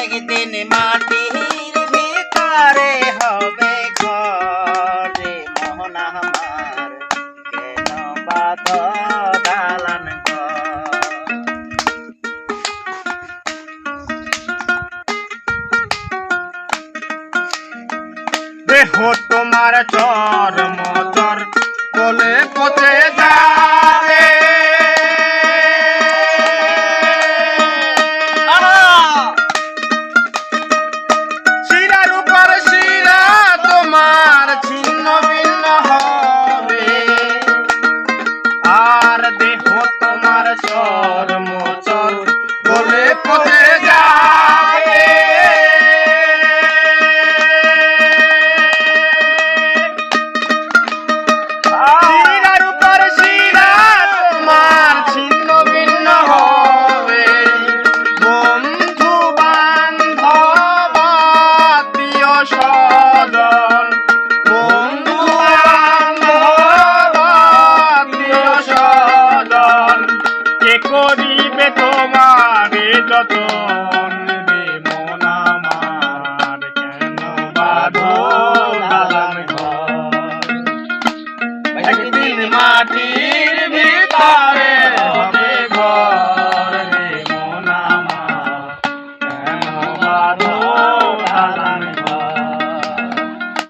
একদিন মাটির ভিতরে হবে ঘরে। মোহন আমার, কেন বাদ দালান দেহ তোমার চর মচর বলে পচে যায় তোমার ছিন্ন ভিন্ন হবে। আর দেহ তোমার চর মচর মাটির